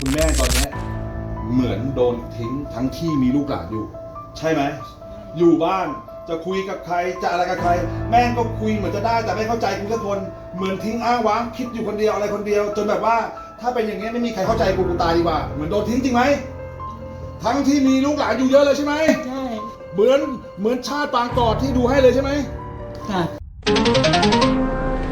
คุณแม่ตอนเนี้ยเหมือนโดนทิ้งทั้งที่มีลูกหลานอยู่ ใช่ไหม อยู่บ้านจะคุยกับใครจะอะไรกับใคร แม่งก็คุยเหมือนจะได้แต่ไม่เข้าใจกูสักคนเหมือนทิ้งอ้างว้างคิดอยู่คนเดียวอะไรคนเดียว จนแบบว่าถ้าเป็นอย่างเงี้ยไม่มีใครเข้าใจกูกูตายดีกว่าเหมือนโดนทิ้งจริงไหมทั้งที่มีลูกหลานอยู่เยอะเลยใช่ไหมใช่เหมือนเหมือนชาติปางกอดที่ดูให้เลยใช่ไหมค่ะ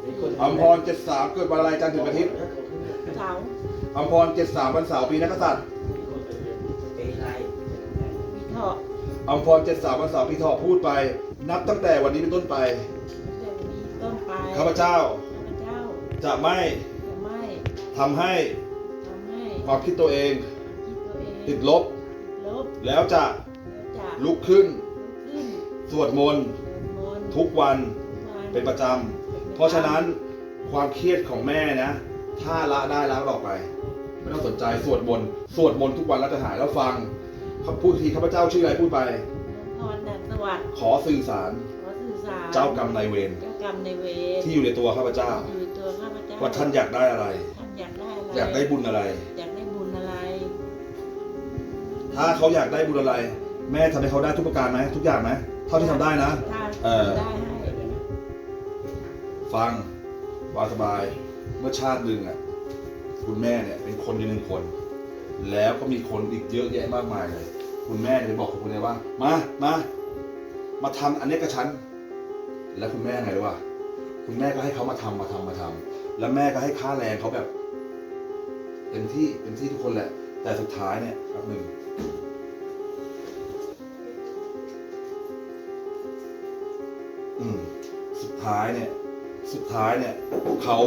บ อัมพรเจ็ดสามเกิดวันอะไรจันทร์ถึงอาทิตย์เสาร์อัมพรเจ็ดสามวันเสาร์ปีนักกษัตริย์มีเถาะอัมพรเจ็ดสามวันเสาร์ปีเถาะพูดไป นับตั้งแต่วันนี้เป็นต้นไปแต่วันนี้ต้นไปข้าพเจ้าข้าพเจ้าจะไม่จะไม่ทำให้ทำให้ความคิดตัวเองคิดตัวเองติดลบ ลบแล้วจะจะลุกขึ้น ลุกขึ้นสวดมนต์สวดมนต์ทุกวันทุกวันเป็นประจำเพ ราะฉะนั้นความเครียดของแม่นะ ถ้าละได้ละออกไป ไม่ต้องสนใจสวดมนต์สวดมนต์ทุกวันแล้วจะหายแล้วฟังเขาพูดทีข้าพเจ้าชื่ออะไรพูดไปพรดันสวัสดิ์ขอสื่อสารขอสื่อสารเจ้ากรรมนายเวรเจ้ากรรมในายเวรที่อยู่ในตัวข้าพเจ้าอยู่ในตัวข้าพเจ้าว่าท่านอยากได้อะไรท่านอยากได้อะไรอยากได้บุญอะไร อยากได้บุญอะไร ถ้าเขาอยากได้บุญอะไร แม่ทำให้เขาได้ทุกประการไหมทุกอย่างไหมเท่าที่ทำได้นะถ้าเออได้ให้ ฟังวางสบาย เมื่อชาติหนึ่งอะคุณแม่เนี่ยเป็นคนอยู่หนึ่งคน แล้วก็มีคนอีกเยอะแยะมากมายเลย คุณแม่เลยบอกกับคุณเลยว่า มามามาทำอันนี้กับฉัน แล้วคุณแม่ไงรู้ป่ะคุณแม่ก็ให้เขามาทำมาทำมาทำแล้วแม่ก็ให้ค่าแรงเขาแบบเต็มที่เต็มที่ทุกคนแหละ แต่สุดท้ายเนี่ยแป๊บหนึ่งอืมสุดท้ายเนี่ย สุดท้ายเนี่ยเขา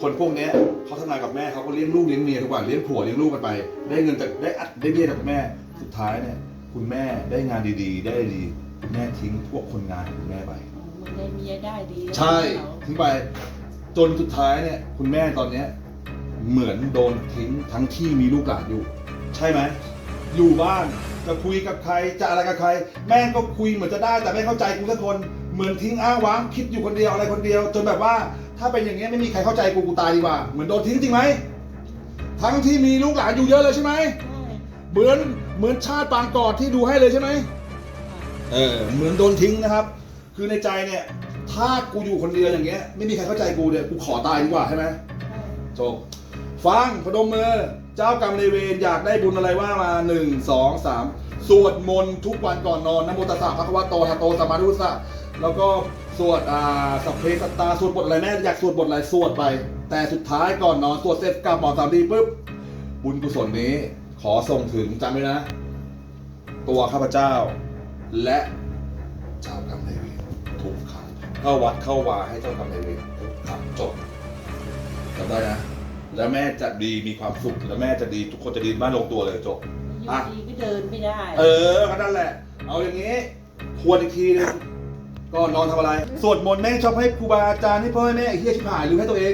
คนพวกเนี้ยเขาทำงานกับแม่เขาก็เลี้ยงลูกเลี้ยงเมียทุกวันเลี้ยงผัวเลี้ยงลูกกันไป ได้เงินจากได้อัดได้เบี้ยจากแม่ สุดท้ายเนี่ยคุณแม่ได้งานดีๆ ได้ดีคุณแม่ทิ้งพวกคนงานของคุณแม่ไป มันได้เมียได้ดีใช่ทิ้งไป จนสุดท้ายเนี่ยคุณแม่ตอนเนี้ยเหมือนโดนทิ้งทั้งที่มีลูกหลานอยู่ ใช่ไหมอยู่บ้านจะคุยกับใครจะอะไรกับใคร แม่งก็คุยเหมือนจะได้แต่ไม่เข้าใจกูสักคน เหมือนทิ้งอ้างว้างคิดอยู่คนเดียวอะไรคนเดียว จนแบบว่าถ้าเป็นอย่างเงี้ยไม่มีใครเข้าใจกูกูตายดีกว่า เหมือนโดนทิ้งจริงไหมทั้งที่มีลูกหลานอยู่เยอะเลยใช่ไหมใช่เหมือนเหมือนชาติปางกอดที่ดูให้เลยใช่ไหมเออเหมือนโดนทิ้งนะครับ คือในใจเนี่ย ถ้ากูอยู่คนเดียวอย่างเงี้ย ไม่มีใครเข้าใจกูเนี่ยกูขอตายดีกว่าใช่ไหมใช่จบฟังพนมมือเจ้ากรรมในายเวรอยากได้บุญอะไรว่ามาหนึ่งสองสามสวดมนต์ทุกวันก่อนนอนนะโมตัสสะภะคะวะโตอะระหะโตสัมมาสัมพุทธัสสะ แล้วก็สวดอ่าสัพเพสัตตาสวดบทอะไรแม่อยากสวดบทอะไรสวดไป แต่สุดท้ายก่อนนอนสวดเสร็จกลับหมอนสามทีปุ๊บบุญกุศลนี้ ขอส่งถึงจำไว้นะ ตัวข้าพเจ้า และเจ้ากรรมนายเวรทุกครั้งเข้าวัดเข้าวาให้เจ้ากรรมนายเวรทุกครั้งจบจำได้นะ แล้วแม่จะดีมีความสุขแล้วแม่จะดีทุกคนจะดีบ้านลงตัวเลยจบ อยู่อะดีก็เดินไม่ได้ เออก็นั่นแหละ เอาอย่างนี้ ควรอีกทีนึง ก็นอนทำอะไร สวดมนต์แม่งชอบให้ครูบาอาจารย์ให้พ่อให้แม่ไอ้เฮียชิบหายหรือให้ตัวเอง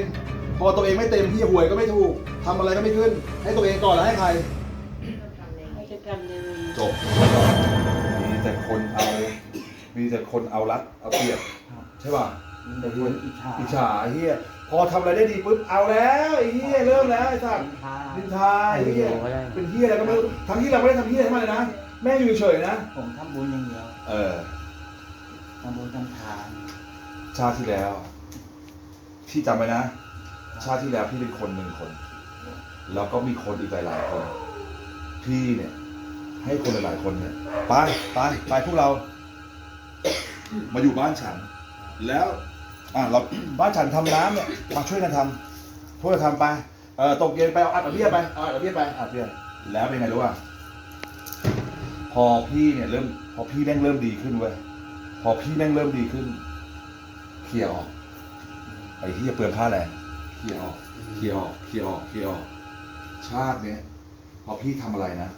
พอตัวเองไม่เต็มที่หวยก็ไม่ถูกทำอะไรก็ไม่ขึ้น ให้ตัวเองก่อนแล้วให้ใคร ให้เจ้ากรรมในายเวรจบ มีแต่คนเอา มีแต่คนเอารัด เอาเปรียบ ใช่ป่ะ แต่คนอิจฉาอิจฉาไอ้เฮียพอทำอะไรได้ดีปุ๊บ เอาแล้วไอ้เฮียเริ่มแล้วไอ้สัตว์อิจฉานินทาไอ้เฮียเป็นเฮียอะไรก็ไม่รู้ทั้งที่เราไม่ได้ทำเฮียให้มันเลยนะ แม่งอยู่เฉยๆนะ ผมทำบุญอย่างเดียว เออ ทำบุญทำทานชาติที่แล้ว พี่จำไว้นะ ชาติที่แล้วพี่เป็นคนหนึ่งคน แล้วก็มีคนอีกหลาย ๆ คน พี่เนี่ย ให้คนหลาย ๆ คนเนี่ยไปไปไปพวกเรา มาอยู่บ้านฉัน แล้ว อ่าเราบ้านฉันทำน้ำเนี่ยมาช่วยกันทำช่วยกันทำไปเออตกเย็นไปเอาอัดเอาเบี้ยไปเอาอัดเอาเบี้ยไปอัดเบี้ยแล้วเป็นไงรู้ป่ะพอพี่เนี่ยเริ่ม พอพี่แม่งเริ่มดีขึ้นเว้ย พอพี่แม่งเริ่มดีขึ้น เคลียร์ออกไอ้ที่จะเปลืองค่าแรงเคลียร์ออกเคลียร์ออกเคลียร์ออกเคลียร์ออก ชาติเนี้ยพอพี่ทำอะไรนะ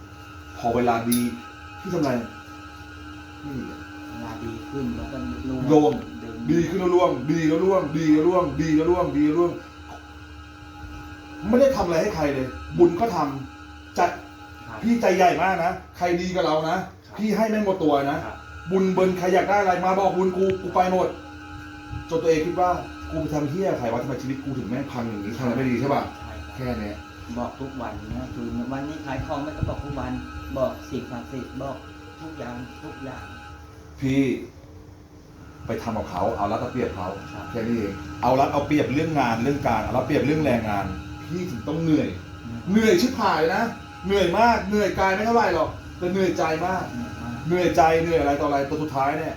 พอเวลาดี พี่ทำอะไรนี่เวลาดีขึ้นแล้วก็รู้โยมเดินดีขึ้นแล้วล่วง ดีแล้วล่วง ดีแล้วล่วง ดีแล้วล่วง ดีแล้วล่วง ไม่ได้ทำอะไรให้ใครเลย บุญก็ทำจัดครับพี่ใจใหญ่มากนะ ใครดีกับเรานะ พี่ให้แม่งหมดตัวนะครั บบุญเบินใครอยากได้อะไรมาบอกบุญกูกูไปหมดจนตัวเองคิดว่ากูไปทำเฮี้ยใครวะทำไมชีวิตกูถึงแม่งพังอย่างนี้ทำอะไรไม่ดีใช่ป่ะใช่ครับแค่เนี้ยบอกทุกวันเนี่ยคือวันนี้ขายของไม่ก็บอกทุกวันบอกสิ่งศักดิ์สิทธิ์บอกทุกอย่างทุกอย่าง พี่ ไปทำกับเขาเอารัดเอาเปรียบเขาครับ แค่นี้เองเอารัดเอาเปรียบเรื่องงานเรื่องการเอารัดเปรียบเรื่องแรงงาน พี่ถึงต้องเหนื่อย เหนื่อยชิบหายนะเหนื่อยมากเหนื่อยกายไม่เท่าไหร่หรอกแต่เหนื่อยใจมาก เหนื่อยใจเหนื่อยอะไรต่ออะไรตัวสุดท้ายเนี่ย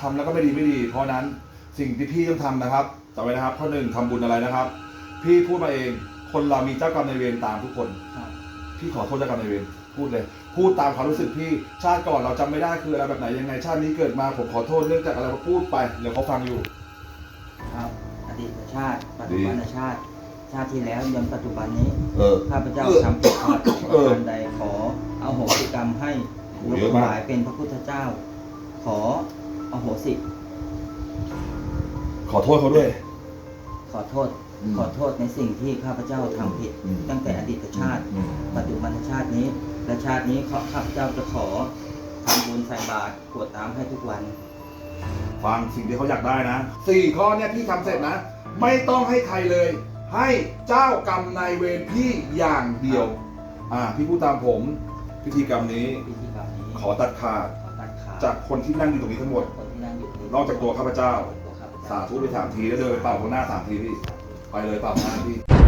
ทำแล้วก็ไม่ดีไม่ดี เพราะฉะนั้นสิ่งที่พี่ต้องทำนะครับจำไว้นะครับ ข้อหนึ่งทำบุญอะไรนะครับ พี่พูดมาเองคนเรามีเจ้ากรรมนายเวรตามทุกคนครับพี่ขอโทษเจ้ากรรมนายเวรพูดเลย พูดตามความรู้สึกพี่ชาติก่อนเราจำไม่ได้คืออะไรแบบไหนยังไง ชาตินี้เกิดมาผมขอโทษเรื่องจากอะไรมาพูดไปเดี๋ยวเขาฟังอยู่ครับอดีตชาติปัจจุบันชาติ ชาติที่แล้วยันปัจจุบันนี้เออข้าพเจ้าเออทำผิดพลาดประเออการใดขอเอาโหสิกรรมให้โอ้ยก เยอะถมากวายเป็นพระพุทธเจ้า ขอเอาโหสิ ขอโทษเขาด้วย ขอโทษ อืมขอโทษในสิ่งที่ข้าพเจ้าทำผิด อืมตั้งแต่อดีตชาติ อืม ปัจจุบันชาตินี้ และชาตินี้ขอข้าพเจ้าจะขอทำบุญใส่บาตรกรวดน้ำให้ทุกวัน ฟังสิ่งที่เขาอยากได้นะสี่ข้อเนี่ยพี่ทำเสร็จนะ ไม่ต้องให้ใครเลย ให้เจ้ากรรมนายเวรพี่อย่างเดียว อ่าพี่พูดตามผมพิธีกรรมนี้ พิธีกรรมนี้ ขอตัดขาดขอตัดขาดจากคนที่นั่งอยู่ตรงนี้ทั้งหมด คนที่นั่งอยู่นอกจากตัวข้าพเจ้า ตัวข้าพเจ้สาธุไปสามทีแล้วเดินไปเป่าข้างหน้าสามทีพี่ ไปเลยเป่าข้างหน้าพี่